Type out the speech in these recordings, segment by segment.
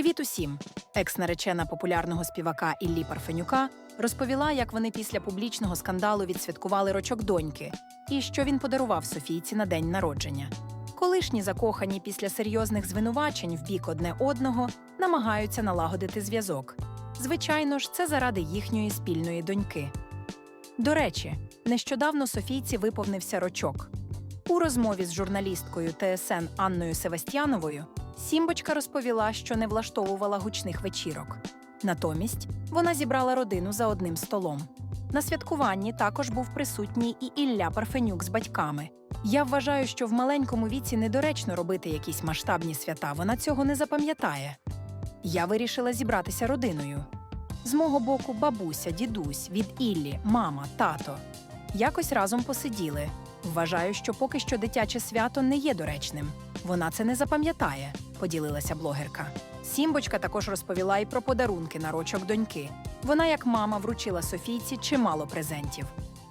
Привіт усім! Екс-наречена популярного співака Іллі Парфенюка розповіла, як вони після публічного скандалу відсвяткували рочок доньки і що він подарував Софійці на день народження. Колишні закохані після серйозних звинувачень в бік одне одного намагаються налагодити зв'язок. Звичайно ж, це заради їхньої спільної доньки. До речі, нещодавно Софійці виповнився рочок. У розмові з журналісткою ТСН Анною Севастьяновою Сімбочка розповіла, що не влаштовувала гучних вечірок. Натомість вона зібрала родину за одним столом. На святкуванні також був присутній і Ілля Парфенюк з батьками. Я вважаю, що в маленькому віці недоречно робити якісь масштабні свята, вона цього не запам'ятає. Я вирішила зібратися родиною. З мого боку, бабуся, дідусь, від Іллі, мама, тато. Якось разом посиділи. Вважаю, що поки що дитяче свято не є доречним. Вона це не запам'ятає, поділилася блогерка. Сімбочка також розповіла і про подарунки на рочок доньки. Вона, як мама, вручила Софійці чимало презентів.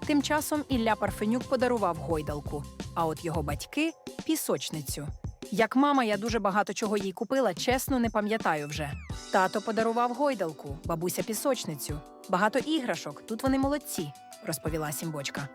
Тим часом Ілля Парфенюк подарував гойдалку, а от його батьки пісочницю. Як мама, я дуже багато чого їй купила, чесно, не пам'ятаю вже. Тато подарував гойдалку, бабуся пісочницю, багато іграшок. Тут вони молодці, розповіла Сімбочка.